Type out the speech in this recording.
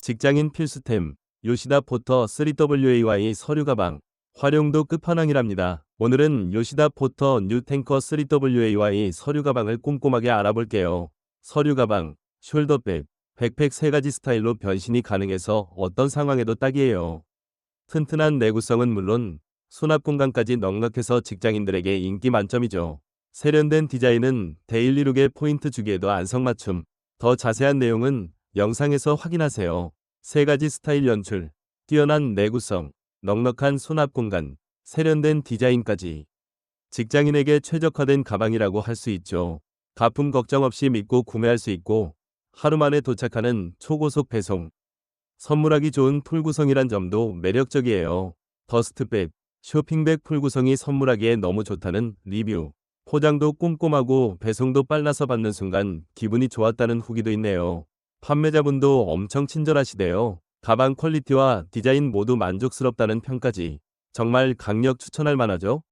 직장인 필수템 요시다 포터 3WAY 서류 가방 활용도 끝판왕이랍니다. 오늘은 요시다 포터 뉴탱커 3WAY 서류 가방을 꼼꼼하게 알아볼게요. 서류 가방, 숄더백, 백팩 세 가지 스타일로 변신이 가능해서 어떤 상황에도 딱이에요. 튼튼한 내구성은 물론 수납 공간까지 넉넉해서 직장인들에게 인기 만점이죠. 세련된 디자인은 데일리룩에 포인트 주기에도 안성맞춤. 더 자세한 내용은 영상에서 확인하세요. 세 가지 스타일 연출, 뛰어난 내구성, 넉넉한 수납 공간, 세련된 디자인까지. 직장인에게 최적화된 가방이라고 할 수 있죠. 가품 걱정 없이 믿고 구매할 수 있고 하루 만에 도착하는 초고속 배송. 선물하기 좋은 풀 구성이란 점도 매력적이에요. 더스트백, 쇼핑백 풀 구성이 선물하기에 너무 좋다는 리뷰. 포장도 꼼꼼하고 배송도 빨라서 받는 순간 기분이 좋았다는 후기도 있네요. 판매자분도 엄청 친절하시대요. 가방 퀄리티와 디자인 모두 만족스럽다는 평까지. 정말 강력 추천할 만하죠?